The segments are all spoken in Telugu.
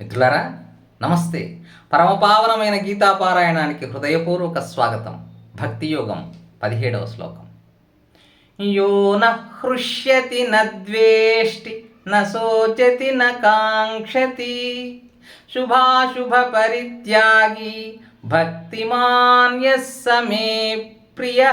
మిత్రులారా నమస్తే. పరమపావనమైన గీతాపారాయణానికి హృదయపూర్వక స్వాగతం. భక్తి యోగం పదిహేడవ శ్లోకం. యో నృష్యతి నేష్టి న ద్వేష్టి శోచతి న కాంక్షతి శుభాశుభ పరిత్యాగి భక్తిమాన్య సమే ప్రియ.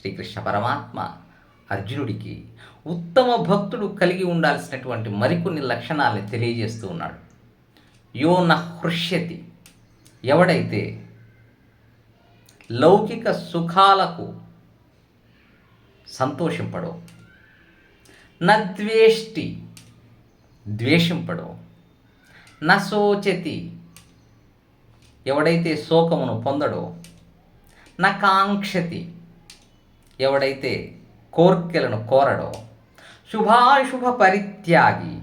శ్రీకృష్ణ పరమాత్మ అర్జునుడికి ఉత్తమ భక్తుడు కలిగి ఉండాల్సినటువంటి మరికొన్ని లక్షణాలని తెలియజేస్తూ ఉన్నాడు. యో న హృష్యతి. ఎవడైతే లౌకిక సుఖాలకు సంతోషింపడో నద్వేష్టి ద్వేషింపడో నశోచతి ఎవడైతే శోకమును పొందడో నకాంక్షతి కాంక్షతి ఎవడైతే కోర్కెలను కోరడో శుభాశుభ పరిత్యాగి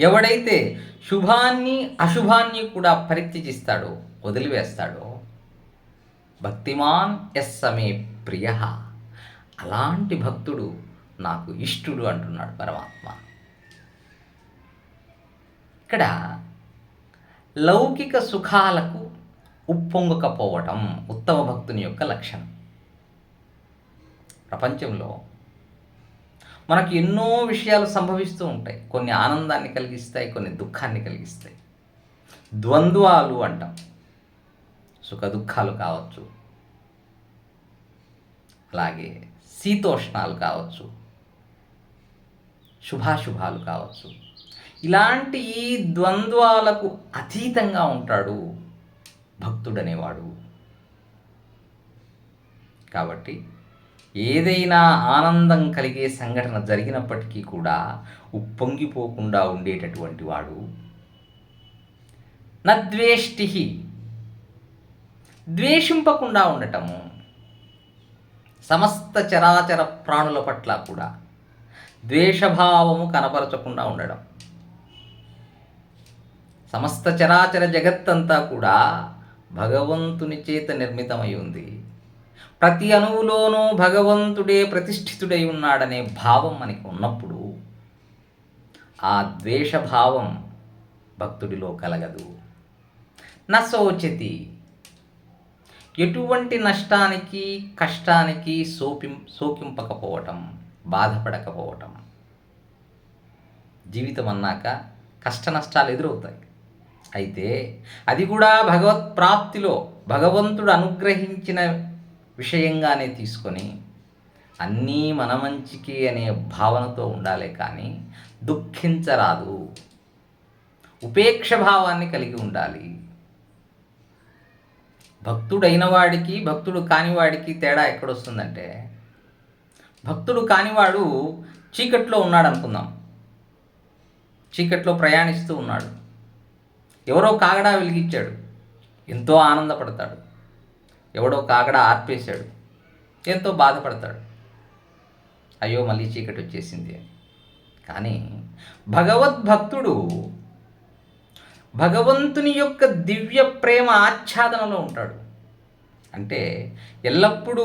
ఎవడైతే శుభాన్ని అశుభాన్ని కూడా పరిత్యజిస్తాడో వదిలివేస్తాడో భక్తిమాన్ ఎస్ సమే ప్రియ. అలాంటి భక్తుడు నాకు ఇష్టుడు అంటున్నాడు పరమాత్మ. ఇక్కడ లౌకిక సుఖాలకు ఉప్పొంగకపోవటం ఉత్తమ భక్తుని యొక్క లక్షణం. ప్రపంచంలో మనకు ఎన్నో విషయాలు సంభవిస్తూ ఉంటాయి. కొన్ని ఆనందాన్ని కలిగిస్తాయి కొన్ని దుఃఖాన్ని కలిగిస్తాయి. ద్వంద్వాలు అంటాం. సుఖ దుఃఖాలు కావచ్చు. అలాగే శీతోష్ణాలు కావచ్చు. శుభాశుభాలు కావచ్చు. ఇలాంటి ఈ ద్వంద్వాలకు అతీతంగా ఉంటాడు భక్తుడనేవాడు. కాబట్టి ఏదైనా ఆనందం కలిగే సంఘటన జరిగినప్పటికీ కూడా ఉప్పొంగిపోకుండా ఉండేటటువంటి వాడు నద్వేష్టి ద్వేషింపకుండా ఉండటము సమస్త చరాచర ప్రాణుల పట్ల కూడా ద్వేషభావము కనపరచకుండా ఉండడం. సమస్త చరాచర జగత్తంతా కూడా భగవంతుని చేత నిర్మితమై ఉంది. ప్రతి అణువులోనూ భగవంతుడే ప్రతిష్ఠితుడై ఉన్నాడనే భావం మనకి ఉన్నప్పుడు ఆ ద్వేషభావం భక్తుడిలో కలగదు. నశోచతి. ఎటువంటి నష్టానికి కష్టానికి సోపిం సోకింపకపోవటం బాధపడకపోవటం జీవితం అన్నాక కష్ట నష్టాలు ఎదురవుతాయి. అయితే అది కూడా భగవత్ ప్రాప్తిలో భగవంతుడు అనుగ్రహించిన విషయంగానే తీసుకొని అన్నీ మన మంచికి అనే భావనతో ఉండాలి కానీ దుఃఖించరాదు. ఉపేక్ష భావాన్ని కలిగి ఉండాలి. భక్తుడైన వాడికి భక్తుడు కానివాడికి తేడా ఎక్కడొస్తుందంటే భక్తుడు కానివాడు చీకట్లో ఉన్నాడు అనుకుందాం. చీకట్లో ప్రయాణిస్తూ ఉన్నాడు. ఎవరో కాగడా వెలిగించాడు. ఎంతో ఆనందపడతాడు. ఎవడో కాకడ ఆర్పేశాడు. ఎంతో బాధపడతాడు. అయ్యో మళ్ళీ చీకటి వచ్చేసింది అని. కానీ భగవద్భక్తుడు భగవంతుని యొక్క దివ్య ప్రేమ ఆచ్ఛాదనలో ఉంటాడు. అంటే ఎల్లప్పుడూ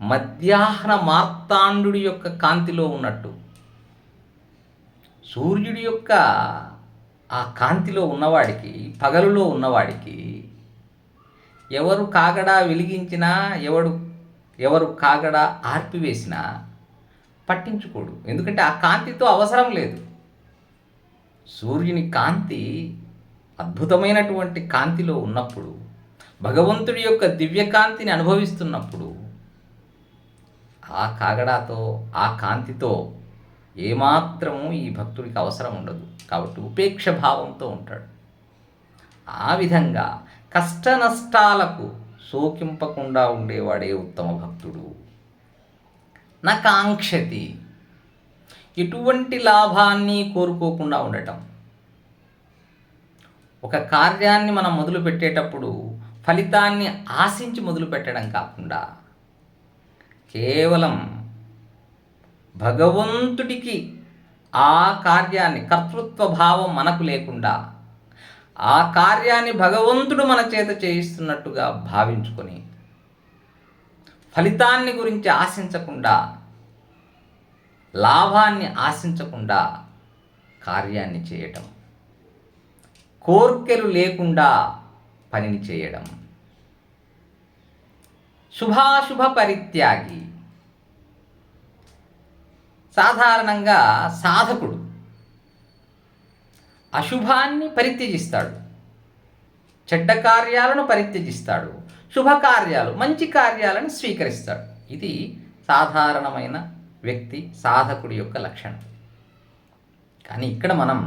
మధ్యాహ్న మార్తాండు యొక్క కాంతిలో ఉన్నట్టు. సూర్యుడి యొక్క ఆ కాంతిలో ఉన్నవాడికి పగలులో ఉన్నవాడికి ఎవరు కాగడా వెలిగించినా ఎవడు ఎవరు కాగడా ఆర్పివేసినా పట్టించుకోడు. ఎందుకంటే ఆ కాంతితో అవసరం లేదు. సూర్యుని కాంతి అద్భుతమైనటువంటి కాంతిలో ఉన్నప్పుడు భగవంతుడి యొక్క దివ్యకాంతిని అనుభవిస్తున్నప్పుడు ఆ కాగడాతో ఆ కాంతితో ఏమాత్రము ఈ భక్తుడికి అవసరం ఉండదు. కాబట్టి ఉపేక్ష భావంతో ఉంటాడు. ఆ విధంగా కష్ట నష్టాలకు సోకింపకుండా ఉండేవాడే ఉత్తమ భక్తుడు. నకాంక్షతి. ఎటువంటి లాభాన్ని కోరుకోకుండా ఉండటం. ఒక కార్యాన్ని మనం మొదలు పెట్టేటప్పుడు ఫలితాన్ని ఆశించి మొదలు పెట్టడం కాకుండా కేవలం భగవంతుడికి ఆ కార్యాన్ని కర్తృత్వ భావం మనకు లేకుండా ఆ కార్యాన్ని భగవంతుడు మన చేత చేయిస్తున్నట్టుగా భావించుకొని ఫలితాన్ని గురించి ఆశించకుండా లాభాన్ని ఆశించకుండా కార్యాన్ని చేయటం కోర్కెలు లేకుండా పనిని చేయడం శుభాశుభ పరిత్యాగి సాధారణంగా సాధకుడు అశుభాన్ని పరిత్యజిస్తాడు. చెడ్డ కార్యాలను పరిత్యజిస్తాడు. శుభకార్యాలు మంచి కార్యాలను స్వీకరిస్తాడు. ఇది సాధారణమైన వ్యక్తి సాధకుడి యొక్క లక్షణం. కానీ ఇక్కడ మనం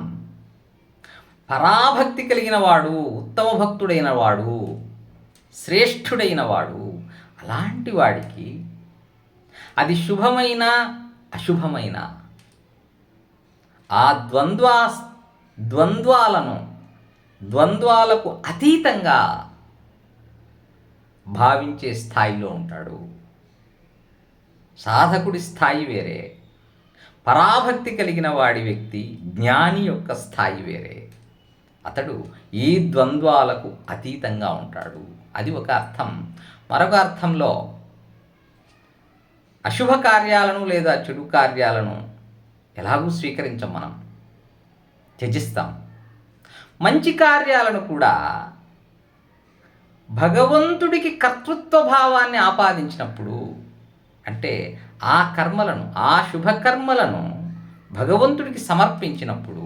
పరాభక్తి కలిగిన వాడు ఉత్తమ భక్తుడైన వాడు శ్రేష్ఠుడైన వాడు అలాంటి వాడికి అది శుభమైన అశుభమైన ఆ ద్వంద్వా ద్వంద్వాలను ద్వంద్వాలకు అతీతంగా భావించే స్థాయిలో ఉంటాడు. సాధకుడి స్థాయి వేరే పరాభక్తి కలిగిన వాడి వ్యక్తి జ్ఞాని యొక్క స్థాయి వేరే. అతడు ఈ ద్వంద్వాలకు అతీతంగా ఉంటాడు. అది ఒక అర్థం. మరొక అర్థంలో అశుభ కార్యాలను లేదా చెడు కార్యాలను ఎలాగూ స్వీకరించం మనం. త్యజిస్తాం. మంచి కార్యాలను కూడా భగవంతుడికి కర్తృత్వ భావాన్ని ఆపాదించినప్పుడు అంటే ఆ కర్మలను ఆ శుభకర్మలను భగవంతుడికి సమర్పించినప్పుడు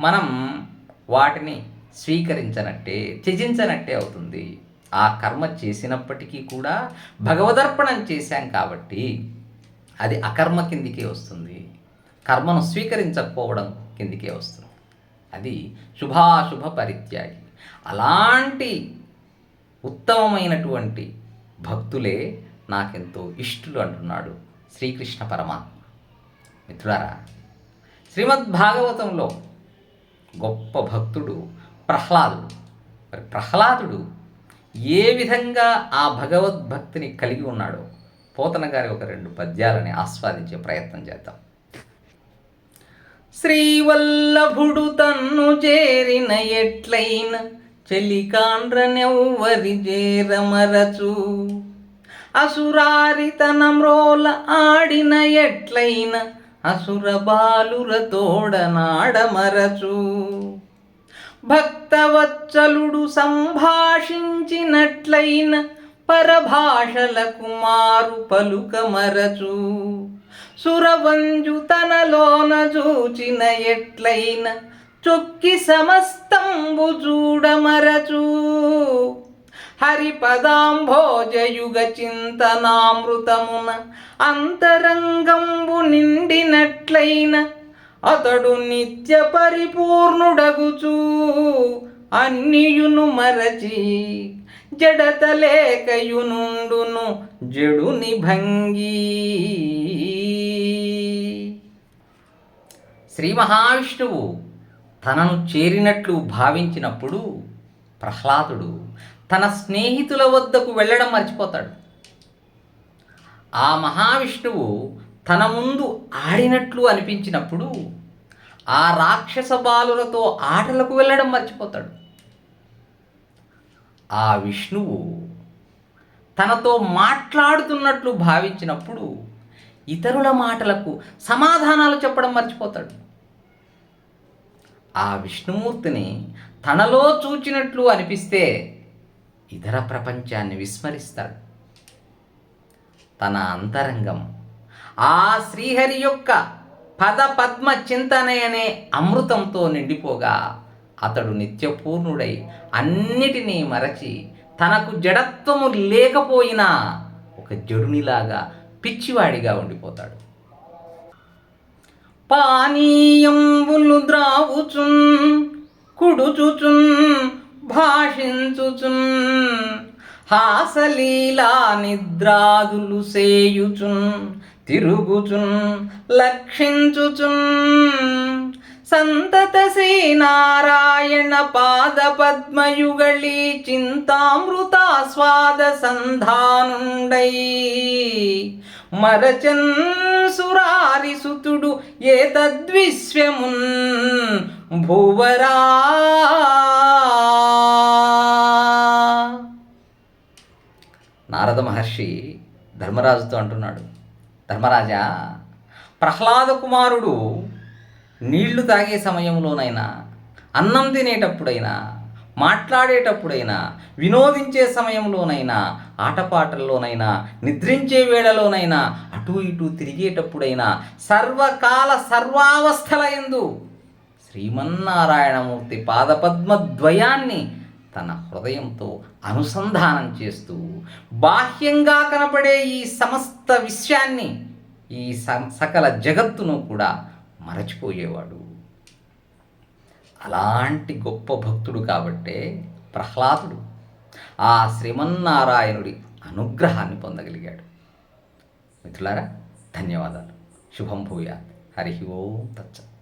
మనం వాటిని స్వీకరించనట్టే త్యజించనట్టే అవుతుంది. ఆ కర్మ చేసినప్పటికీ కూడా భగవదర్పణం చేశాం కాబట్టి అది అకర్మ కిందికే వస్తుంది. కర్మను స్వీకరించకపోవడం కిందికే వస్తుంది. అది శుభాశుభ పరిత్యాగి. అలాంటి ఉత్తమమైనటువంటి భక్తులే నాకెంతో ఇష్టలు అంటున్నాడు శ్రీకృష్ణ పరమాత్మ. మిత్రులారా శ్రీమద్ భాగవతంలో గొప్ప భక్తుడు ప్రహ్లాదుడు. మరి ప్రహ్లాదుడు ఏ విధంగా ఆ భగవద్భక్తిని కలిగి ఉన్నాడో పోతన గారి ఒక రెండు పద్యాలని ఆస్వాదించే ప్రయత్నం చేద్దాం. శ్రీవల్లభుడు తన్ను చేరిన ఎట్లైన చెలికాండ్రనెవ్వరి చేరమరచు అసురారి తన మ్రోల ఆడిన ఎట్లైన అసుర బాలుర తోడనాడమరచు. భక్తవత్సలుడు సంభాషించినట్లైన పరభాషల కుమారు పలుకమరచు. సురవంజు తనలోన చూచిన ఎట్లైన చొక్కి సమస్తంబు చూడమరచు. హరిపదాంభోజయుగ చింతనామృతమున అంతరంగంబు నిండినట్లయిన అతడు నిత్య పరిపూర్ణుడగుచూ. అన్నియును మరచి జడత లేకయునుండును జడుని భంగి. శ్రీ మహావిష్ణువు తనను చేరినట్లు భావించినప్పుడు ప్రహ్లాదుడు తన స్నేహితుల వద్దకు వెళ్ళడం మర్చిపోతాడు. ఆ మహావిష్ణువు తన ముందు ఆడినట్లు అనిపించినప్పుడు ఆ రాక్షస బాలులతో ఆటలకు వెళ్ళడం మర్చిపోతాడు. ఆ విష్ణువు తనతో మాట్లాడుతున్నట్లు భావించినప్పుడు ఇతరుల మాటలకు సమాధానాలు చెప్పడం మర్చిపోతాడు. ఆ విష్ణుమూర్తిని తనలో చూచినట్లు అనిపిస్తే ఇతర ప్రపంచాన్ని విస్మరిస్తాడు. తన అంతరంగం ఆ శ్రీహరి యొక్క పద పద్మ చింతనే అనే అమృతంతో నిండిపోగా అతడు నిత్యపూర్ణుడై అన్నిటినీ మరచి తనకు జడత్వము లేకపోయినా ఒక జడునిలాగా పిచ్చివాడిగా ఉండిపోతాడు. పానీయంబులు ద్రావుచున్ కుడుచుచున్ భాషించుచున్ హాసలీలా నిద్రాదులు సేయుచున్ తిరుగుచున్ లక్షించుచున్ సంతత శ్రీనారాయణ పాద పద్మయుగళి చింతామృతాస్వాద సంధానుండై. మరచన్ సురారి సుతుడు ఏ తద్విశ్వమున్ భువరా. నారద మహర్షి ధర్మరాజుతో అంటున్నాడు ధర్మరాజా ప్రహ్లాద కుమారుడు నీళ్ళు తాగే సమయంలోనైనా అన్నం తినేటప్పుడైనా మాట్లాడేటప్పుడైనా వినోదించే సమయంలోనైనా ఆటపాటల్లోనైనా నిద్రించే వేళలోనైనా అటు ఇటు తిరిగేటప్పుడైనా సర్వకాల సర్వావస్థల ఎందు శ్రీమన్నారాయణమూర్తి పాదపద్మద్వయాన్ని తన హృదయంతో అనుసంధానం చేస్తూ బాహ్యంగా కనపడే ఈ సమస్త విషయాన్ని ఈ స- సకల జగత్తును కూడా మరచిపోయేవాడు. అలాంటి గొప్ప భక్తుడు కాబట్టే ప్రహ్లాదుడు ఆ శ్రీమన్నారాయణుడి అనుగ్రహాన్ని పొందగలిగాడు. మిత్రులారా ధన్యవాదాలు. శుభం భూయాత్. హరి ఓం తచ్చత్